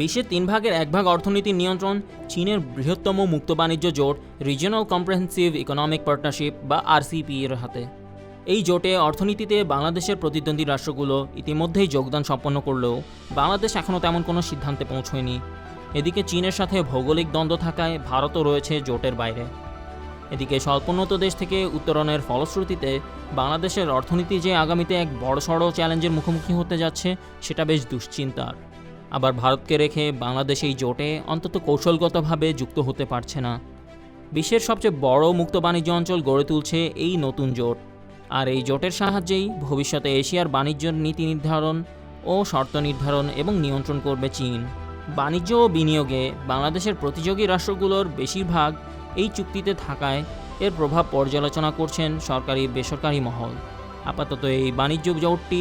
বিশ্বের তিন ভাগের এক ভাগ অর্থনীতির নিয়ন্ত্রণ, চীনের বৃহত্তম মুক্ত বাণিজ্য জোট রিজিওনাল কম্প্রিহেন্সিভ ইকোনমিক পার্টনারশিপ বা আরসিপি এর হাতে। এই জোটে অর্থনীতিতে বাংলাদেশের প্রতিদ্বন্দ্বী রাষ্ট্রগুলো ইতিমধ্যেই যোগদান সম্পন্ন করলেও বাংলাদেশ এখনও তেমন কোনো সিদ্ধান্তে পৌঁছয়নি। এদিকে চীনের সাথে ভৌগোলিক দ্বন্দ্ব থাকায় ভারতও রয়েছে জোটের বাইরে। এদিকে স্বল্পোন্নত দেশ থেকে উত্তরণের ফলশ্রুতিতে বাংলাদেশের অর্থনীতি যে আগামীতে এক বড়সড় চ্যালেঞ্জের মুখোমুখি হতে যাচ্ছে, সেটা বেশ দুশ্চিন্তার। আবার ভারতকে রেখে বাংলাদেশ এই জোটে অন্তত কৌশলগতভাবে যুক্ত হতে পারছে না। বিশ্বের সবচেয়ে বড় মুক্ত বাণিজ্য অঞ্চল গড়ে তুলছে এই নতুন জোট। আর এই জোটের সাহায্যেই ভবিষ্যতে এশিয়ার বাণিজ্য নীতি নির্ধারণ ও শর্ত নির্ধারণ এবং নিয়ন্ত্রণ করবে চীন। বাণিজ্য ও বিনিয়োগে বাংলাদেশের প্রতিযোগী রাষ্ট্রগুলোর বেশিরভাগ এই চুক্তিতে থাকায় এর প্রভাব পর্যালোচনা করছেন সরকারি বেসরকারি মহল। আপাতত এই বাণিজ্য জোটটি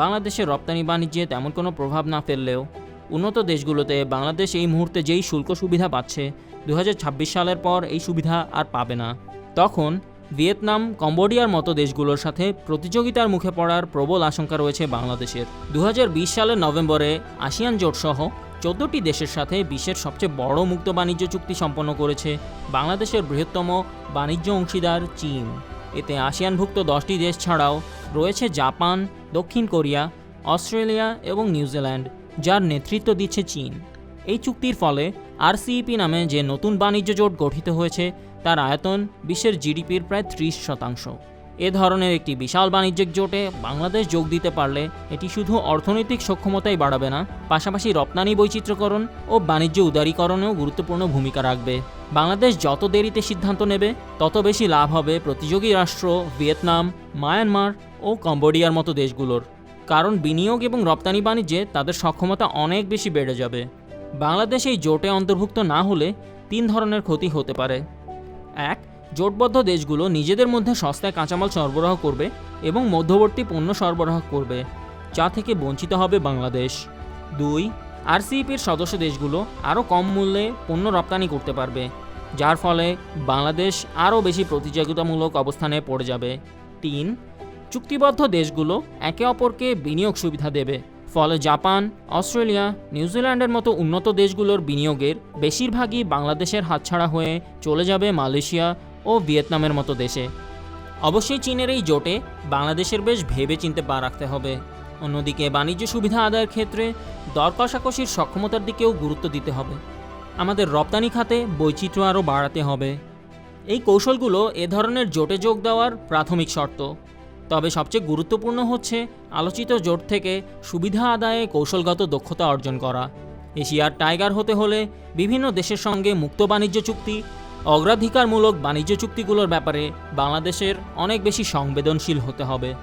বাংলাদেশের রপ্তানি বাণিজ্যে তেমন কোনো প্রভাব না ফেললেও উন্নত দেশগুলোতে বাংলাদেশ এই মুহূর্তে যেই শুল্ক সুবিধা পাচ্ছে দু হাজার ছাব্বিশ সালের পর এই সুবিধা আর পাবে না। তখন ভিয়েতনাম, কম্বোডিয়ার মতো দেশগুলোর সাথে প্রতিযোগিতার মুখে পড়ার প্রবল আশঙ্কা রয়েছে বাংলাদেশের। দু হাজার বিশ সালের নভেম্বরে আসিয়ান জোটসহ চোদ্দোটি দেশের সাথে বিশ্বের সবচেয়ে বড় মুক্ত বাণিজ্য চুক্তি সম্পন্ন করেছে বাংলাদেশের বৃহত্তম বাণিজ্য অংশীদার চীন। এতে আসিয়ানভুক্ত দশটি দেশ ছাড়াও রয়েছে জাপান, দক্ষিণ কোরিয়া, অস্ট্রেলিয়া এবং নিউজিল্যান্ড। যার নেতৃত্ব দিচ্ছে চীন। এই চুক্তির ফলে আরসিইপি নামে যে নতুন বাণিজ্য জোট গঠিত হয়েছে, তার আয়তন বিশ্বের জিডিপির প্রায় ত্রিশ শতাংশ। এ ধরনের একটি বিশাল বাণিজ্যিক জোটে বাংলাদেশ যোগ দিতে পারলে এটি শুধু অর্থনৈতিক সক্ষমতাই বাড়াবে না, পাশাপাশি রপ্তানি বৈচিত্র্যকরণ ও বাণিজ্য উদারীকরণেও গুরুত্বপূর্ণ ভূমিকা রাখবে। বাংলাদেশ যত দেরিতে সিদ্ধান্ত নেবে, তত বেশি লাভ হবে প্রতিযোগী রাষ্ট্র ভিয়েতনাম, মায়ানমার ও কম্বোডিয়ার মতো দেশগুলোর। কারণ বিনিয়োগ এবং রপ্তানি বাণিজ্যে তাদের সক্ষমতা অনেক বেশি বেড়ে যাবে। বাংলাদেশ এই জোটে অন্তর্ভুক্ত না হলে তিন ধরনের ক্ষতি হতে পারে। এক, জোটবদ্ধ দেশগুলো নিজেদের মধ্যে সস্তায় কাঁচামাল সরবরাহ করবে এবং মধ্যবর্তী পণ্য সরবরাহ করবে, যা থেকে বঞ্চিত হবে বাংলাদেশ। দুই, আরসিইপির সদস্য দেশগুলো আরও কম মূল্যে পণ্য রপ্তানি করতে পারবে, যার ফলে বাংলাদেশ আরও বেশি প্রতিযোগিতামূলক অবস্থানে পড়ে যাবে। তিন চুক্তিবদ্ধ দেশগুলো একে অপরকে বিনিয়োগ সুবিধা দেবে। ফলে জাপান, অস্ট্রেলিয়া, নিউজিল্যান্ডের মতো উন্নত দেশগুলোর বিনিয়োগের বেশিরভাগই বাংলাদেশের হাতছাড়া হয়ে চলে যাবে মালয়েশিয়া ও ভিয়েতনামের মতো দেশে। অবশ্যই চীনের এই জোটে বাংলাদেশের বেশ ভেবে চিনতে পা রাখতে হবে। অন্যদিকে বাণিজ্য সুবিধা আদায়ের ক্ষেত্রে দর কষাকষির সক্ষমতার দিকেও গুরুত্ব দিতে হবে। আমাদের রপ্তানি খাতে বৈচিত্র্য আরও বাড়াতে হবে। এই কৌশলগুলো এ ধরনের জোটে যোগ দেওয়ার প্রাথমিক শর্ত। তবে সবচেয়ে গুরুত্বপূর্ণ হচ্ছে আলোচিত জোট থেকে সুবিধা আদায়ে কৌশলগত দক্ষতা অর্জন করা। এশিয়ার টাইগার হতে হলে বিভিন্ন দেশের সঙ্গে মুক্ত বাণিজ্য চুক্তি, অগ্রাধিকারমূলক বাণিজ্য চুক্তিগুলোর ব্যাপারে বাংলাদেশের অনেক বেশি সংবেদনশীল হতে হবে।